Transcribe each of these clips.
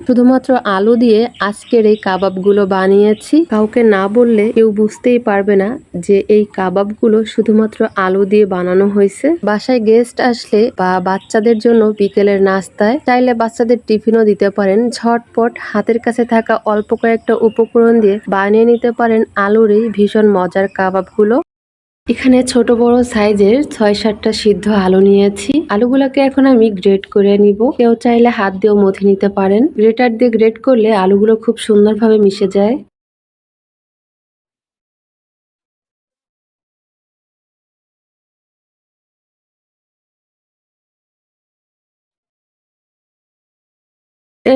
শুধুমাত্র আলু দিয়ে আজকের এই কাবাবগুলো বানিয়েছি। কাউকে না বললে কেউ বুঝতেই পারবে না যে এই কাবাবগুলো শুধুমাত্র আলু দিয়ে বানানো হয়েছে। বাসায় গেস্ট আসলে বা বাচ্চাদের জন্য বিকেলের নাস্তায় চাইলে বাচ্চাদের টিফিনও দিতে পারেন। ঝটপট হাতের কাছে থাকা অল্প কয়েকটা উপকরণ দিয়ে বানিয়ে নিতে পারেন আলুর এই ভীষণ মজার কাবাবগুলো। এখানে ছোট বড় সাইজের ছয় সাতটা সিদ্ধ আলু নিয়েছি। আলুগুলোকে এখন আমি গ্রেড করে নিব। কেউ চাইলে হাত দিয়েও মথে নিতে পারেন। গ্রেটার দিয়ে গ্রেড করলে আলুগুলো খুব সুন্দরভাবে মিশে যায়।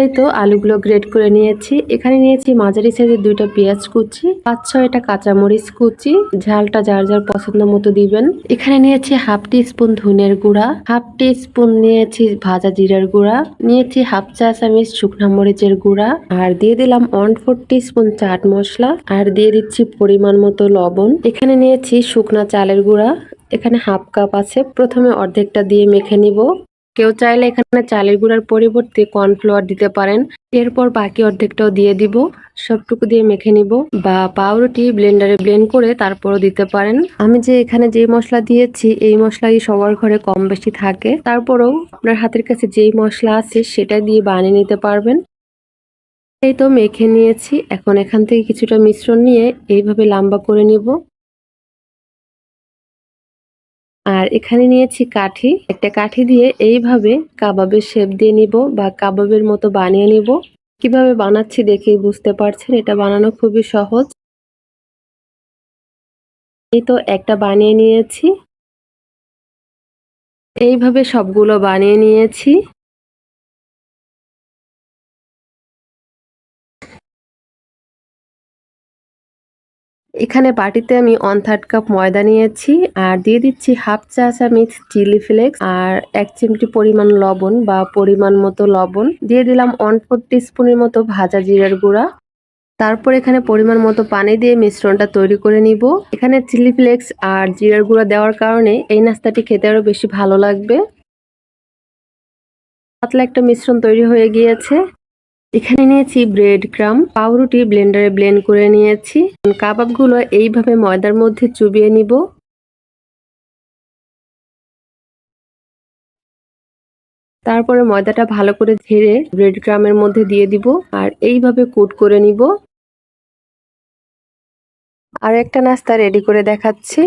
এই তো আলুগুলো গ্রেট করে নিয়েছি। এখানে নিয়েছি মাঝারি সাইজের দুইটা পেঁয়াজ কুচি, পাঁচ ছয়টা কাঁচামরিচ কুচি। ঝালটা যার যার পছন্দ মতো দিবেন। এখানে নিয়েছি হাফ টি স্পুন ধনের গুঁড়া হাফ টি স্পুন নিয়েছি ভাজা জিরার গুঁড়া, নিয়েছি হাফ চা চামচ শুকনা মরিচের গুঁড়া, আর দিয়ে দিলাম one four teaspoon chaat masala, আর দিয়ে দিচ্ছি পরিমাণ মতো লবণ। এখানে নিয়েছি শুকনা চালের গুঁড়া, এখানে হাফ কাপ আছে। প্রথমে অর্ধেকটা দিয়ে মেখে নিব। কেউ চাইলে এখানে চালের গুঁড়ার পরিবর্তে কর্নফ্লাওয়ার দিতে পারেন। এরপর বাকি অর্ধেকটাও দিয়ে দিব। সবটুকু দিয়ে মেখে নিব বা পাউরুটি ব্লেন্ডারে ব্লেন্ড করে তারপরও দিতে পারেন। আমি যে এখানে যে মশলা দিয়েছি, এই মশলাই সবার ঘরে কম বেশি থাকে। তারপরেও আপনার হাতের কাছে যেই মশলা আছে সেটা দিয়ে বানিয়ে নিতে পারবেন। এই তো মেখে নিয়েছি। এখন এখান থেকে কিছুটা মিশ্রণ নিয়ে এইভাবে লম্বা করে নিব। আর এখানে নিয়েছি কাঠি। একটা কাঠি দিয়ে এইভাবে কাবাবের শেপ দিয়ে নিব বা কাবাবের মতো বানিয়ে নিব। কীভাবে বানাচ্ছি দেখেই বুঝতে পারছেন, এটা বানানো খুবই সহজ। এই তো একটা বানিয়ে নিয়েছি। এইভাবে সবগুলো বানিয়ে নিয়েছি। এখানে বাটিতে আমি ওয়ান থার্ড কাপ ময়দা নিয়েছি, আর দিয়ে দিচ্ছি হাফ চা চামচ চিলি ফ্লেক্স আর এক চিমটি পরিমাণ লবণ বা পরিমাণ মতো লবণ। দিয়ে দিলাম ওয়ান ফোর স্পুনের মতো ভাজা জিরার গুঁড়া। তারপর এখানে পরিমাণ মতো পানি দিয়ে মিশ্রণটা তৈরি করে নিব। এখানে চিলি ফ্লেক্স আর জিরার গুঁড়া দেওয়ার কারণে এই নাস্তাটি খেতে আরও বেশি ভালো লাগবে। পাতলা একটা মিশ্রণ তৈরি হয়ে গিয়েছে। এখানে নিয়েছি ব্রেড ক্রাম, পাউরুটি ব্লেন্ডারে ব্লেন্ড করে নিয়েছি। কাবাবগুলো এইভাবে ময়দার মধ্যে চুবিয়ে নিব। তারপরে ময়দাটা ভালো করে ঝেড়ে ব্রেড ক্রামের মধ্যে দিয়ে দিব আর এইভাবে কুট করে নিব। আর একটা নাস্তা রেডি করে দেখাচ্ছি।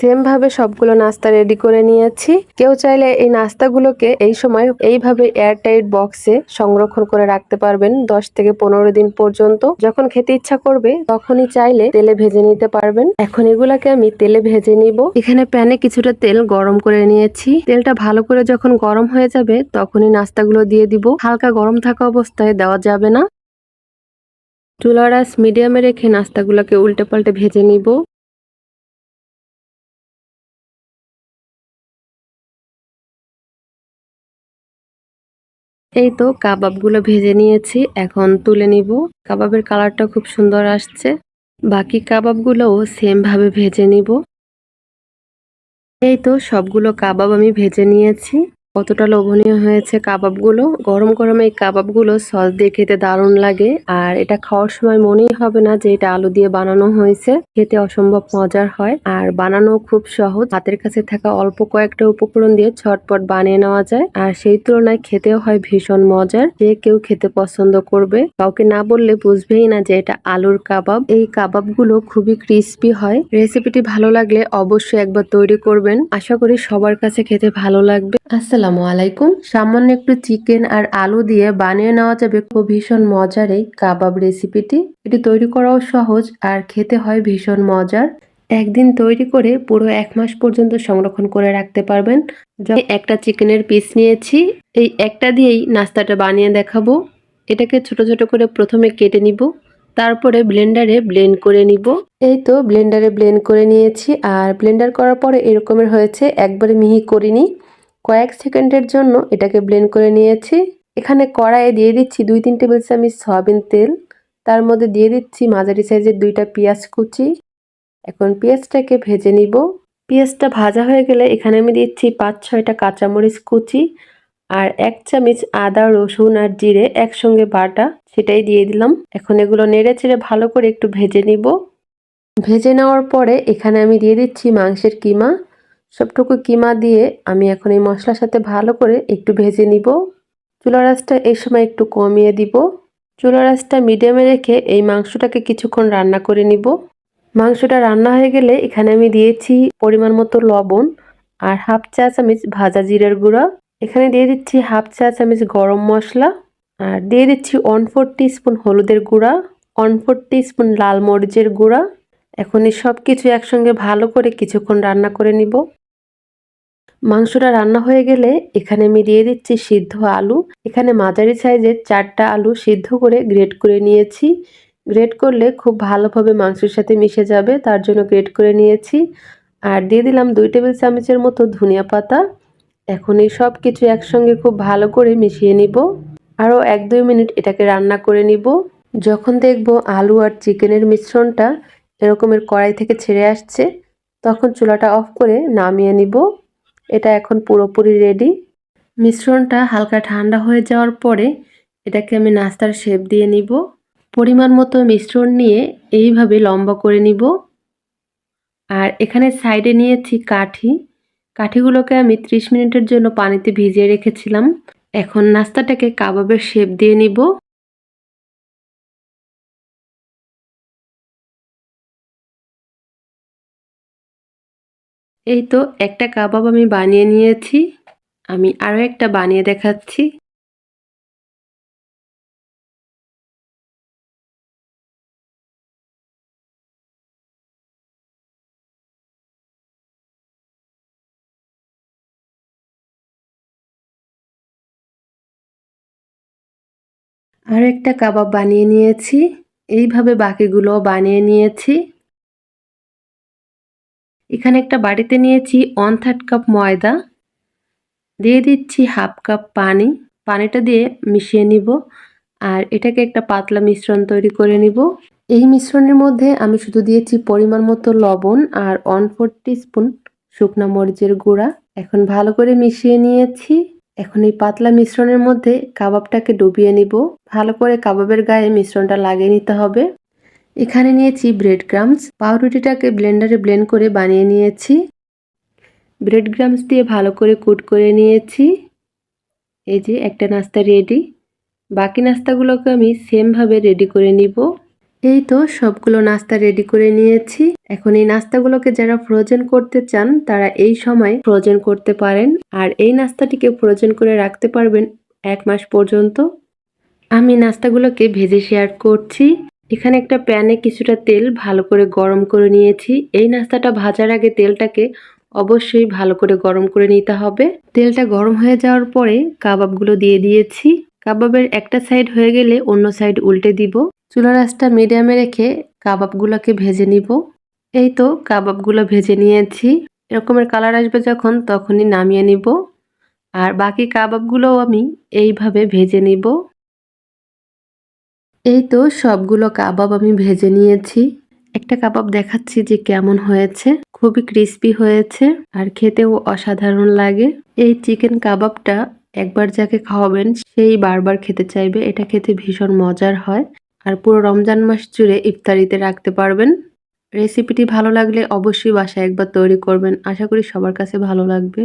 সেম ভাবে সবগুলো নাস্তা রেডি করে নিয়েছি। কেউ চাইলে এই নাস্তাগুলোকে এই সময় এইভাবে এয়ারটাইট বক্সে সংরক্ষণ করে রাখতে পারবেন দশ থেকে পনেরো দিন পর্যন্ত। যখন খেতে ইচ্ছা করবে, তখনই চাইলে তেলে ভেজে নিতে পারবেন। এখন এগুলাকে আমি তেলে ভেজে নিব। এখানে প্যানে কিছুটা তেল গরম করে নিয়েছি। তেলটা ভালো করে যখন গরম হয়ে যাবে, তখনই নাস্তাগুলো দিয়ে দিব। হালকা গরম থাকা অবস্থায় দেওয়া যাবে না। চুলারাস মিডিয়ামে রেখে নাস্তাগুলোকে উল্টে পাল্টে ভেজে নিব। এই তো কাবাবগুলো ভেজে নিয়েছি, এখন তুলে নিব। কাবাবের কালারটা খুব সুন্দর আসছে। বাকি কাবাবগুলোও সেম ভাবে ভেজে নিব। এই তো সবগুলো কাবাব আমি ভেজে নিয়েছি। কতটা লোভনীয় হয়েছে কাবাবগুলো? গরম গরম এই কাবাবগুলো সস দিয়ে খেতে দারুণ লাগে। আর এটা খাওয়ার সময় মনেই হবে না যে এটা আলু দিয়ে বানানো হয়েছে। খেতে অসম্ভব মজার হয়। আর বানানো খুব সহজ। হাতের কাছে থাকা অল্প কয়েকটা উপকরণ দিয়ে ছটপট বানিয়ে নেওয়া যায়। আর সেই তুলনায় খেতেও হয় ভীষণ মজার। যে কেউ খেতে পছন্দ করবে। কাউকে না বললে বুঝবেই না যে এটা আলুর কাবাব। এই কাবাবগুলো খুবই ক্রিস্পি হয়। রেসিপিটি ভালো লাগলে অবশ্যই একবার তৈরি করবেন। আশা করি সবার কাছে খেতে ভালো লাগবে। আসসালামু আলাইকুম। সামান্য একটু চিকেন আর আলু দিয়ে বানিয়ে নেওয়া যাবে খুব ভীষণ মজার এই কাবাব রেসিপিটি। এটি তৈরি করাও সহজ আর খেতে হয় ভীষণ মজার। একদিন তৈরি করে পুরো এক মাস পর্যন্ত সংরক্ষণ করে রাখতে পারবেন। একটা চিকেনের পিস নিয়েছি, এই একটা দিয়েই নাস্তাটা বানিয়ে দেখাবো। এটাকে ছোট ছোট করে প্রথমে কেটে নিব, তারপরে ব্লেন্ডারে ব্লেন্ড করে নিব। এই তো ব্লেন্ডারে ব্লেন্ড করে নিয়েছি আর ব্লেন্ডার করার পরে এরকমের হয়েছে, একবারে মিহি করিনি। কয়েক সেকেন্ডের জন্য এটাকে ব্লেন্ড করে নিয়েছি। এখানে কড়াইয়ে দিয়ে দিচ্ছি দুই তিন টেবিল চামচ সয়াবিন তেল। তার মধ্যে দিয়ে দিচ্ছি মাঝারি সাইজের দুইটা পেঁয়াজ কুচি। এখন পেঁয়াজটাকে ভেজে নিব। পেঁয়াজটা ভাজা হয়ে গেলে এখানে আমি দিচ্ছি পাঁচ ছয়টা কাঁচামরিচ কুচি আর এক চামচ আদা, রসুন আর জিরে একসঙ্গে বাটা, সেটাই দিয়ে দিলাম। এখন এগুলো নেড়ে চেড়ে ভালো করে একটু ভেজে নিব। ভেজে নেওয়ার পরে এখানে আমি দিয়ে দিচ্ছি মাংসের কিমা। সবটুকু কিমা দিয়ে আমি এখন এই মশলার সাথে ভালো করে একটু ভেজে নিব। চুলা রাসটা এই সময় একটু কমিয়ে দিব। চুলা রাসটা মিডিয়ামে রেখে এই মাংসটাকে কিছুক্ষণ রান্না করে নিব। মাংসটা রান্না হয়ে গেলে এখানে আমি দিয়েছি পরিমাণ মতো লবণ আর হাফ চা চামচ ভাজা জিরের গুঁড়া। এখানে দিয়ে দিচ্ছি হাফ চা চামচ গরম মশলা আর দিয়ে দিচ্ছি ওয়ান ফোর স্পুন হলুদের গুঁড়া, ওয়ান ফোর স্পুন লাল মরিচের গুঁড়া। এখন এই সব কিছু একসঙ্গে ভালো করে কিছুক্ষণ রান্না করে নিব। মাংসটা রান্না হয়ে গেলে এখানে আমি দিয়ে দিচ্ছি সিদ্ধ আলু। এখানে মাঝারি সাইজের চারটা আলু সিদ্ধ করে গ্রেট করে নিয়েছি। গ্রেট করলে খুব ভালোভাবে মাংসের সাথে মিশে যাবে, তার জন্য গ্রেট করে নিয়েছি। আর দিয়ে দিলাম দুই টেবিল চামচের মতো ধনিয়া পাতা। এখন এই সব কিছু একসঙ্গে খুব ভালো করে মিশিয়ে নিব। আরও এক দুই মিনিট এটাকে রান্না করে নিব। যখন দেখব আলু আর চিকেনের মিশ্রণটা এরকমের কড়াই থেকে ছেড়ে আসছে, তখন চুলাটা অফ করে নামিয়ে নিব। এটা এখন পুরোপুরি রেডি মিশ্রণটা হালকা ঠান্ডা হয়ে যাওয়ার পরে এটাকে আমি নাস্তার শেপ দিয়ে নিব। পরিমাণ মতো মিশ্রণ নিয়ে এইভাবে লম্বা করে নিব। আর এখানে সাইডে নিয়েছি কাঠি। কাঠিগুলোকে আমি 30 মিনিটের জন্য পানিতে ভিজিয়ে রেখেছিলাম। এখন নাস্তাটাকে কাবাবের শেপ দিয়ে নিব। এই তো একটা কাবাব আমি বানিয়ে নিয়েছি। আমি আরও একটা বানিয়ে দেখাচ্ছি। আর একটা কাবাব বানিয়ে নিয়েছি। এইভাবে বাকিগুলো বানিয়ে নিয়েছি। এখানে একটা বাড়িতে নিয়েছি ওয়ান থার্ড কাপ ময়দা। দিয়ে দিচ্ছি হাফ কাপ পানি। পানিটা দিয়ে মিশিয়ে নিব আর এটাকে একটা পাতলা মিশ্রণ তৈরি করে নিব। এই মিশ্রণের মধ্যে আমি শুধু দিয়েছি পরিমাণ মতো লবণ আর ওয়ান ফোর স্পুন শুকনো মরিচের গুঁড়া। এখন ভালো করে মিশিয়ে নিয়েছি। এখন এই পাতলা মিশ্রণের মধ্যে কাবাবটাকে ডুবিয়ে নিব। ভালো করে কাবাবের গায়ে মিশ্রণটা লাগিয়ে নিতে হবে। এখানে নিয়েছি ব্রেড গ্রামস পাউরুটিটাকে ব্লেন্ডারে ব্লেন্ড করে বানিয়ে নিয়েছি। ব্রেড গ্রামস দিয়ে ভালো করে কুট করে নিয়েছি। এই যে একটা নাস্তা রেডি বাকি নাস্তাগুলোকে আমি সেমভাবে রেডি করে নিব। এই তো সবগুলো নাস্তা রেডি করে নিয়েছি। এখন এই নাস্তাগুলোকে যারা ফ্রোজেন করতে চান, তারা এই সময় ফ্রোজেন করতে পারেন। আর এই নাস্তাটিকে ফ্রোজেন করে রাখতে পারবেন এক মাস পর্যন্ত। আমি নাস্তাগুলোকে ভেজে শেয়ার করছি। এখানে একটা প্যানে কিছুটা তেল ভালো করে গরম করে নিয়েছি। এই নাস্তাটা ভাজার আগে তেলটাকে অবশ্যই ভালো করে গরম করে নিতে হবে। তেলটা গরম হয়ে যাওয়ার পরে কাবাবগুলো দিয়ে দিয়েছি। কাবাবের একটা সাইড হয়ে গেলে অন্য সাইড উল্টে দিব। চুলা রাসটা মিডিয়ামে রেখে কাবাবগুলোকে ভেজে নিব। এই তো কাবাবগুলো ভেজে নিয়েছি। এরকমের কালার আসবে যখন তখনই নামিয়ে নিব। আর বাকি কাবাবগুলোও আমি এইভাবে ভেজে নিব। এই তো সবগুলো কাবাব আমি ভেজে নিয়েছি। একটা কাবাব দেখাচ্ছি যে কেমন হয়েছে। খুবই ক্রিস্পি হয়েছে আর খেতেও অসাধারণ লাগে। এই চিকেন কাবাবটা একবার যাকে খাওয়াবেন, সেই বারবার খেতে চাইবে। এটা খেতে ভীষণ মজার হয় আর পুরো রমজান মাস জুড়ে ইফতারিতে রাখতে পারবেন। রেসিপিটি ভালো লাগলে অবশ্যই বাসায় একবার তৈরি করবেন। আশা করি সবার কাছে ভালো লাগবে।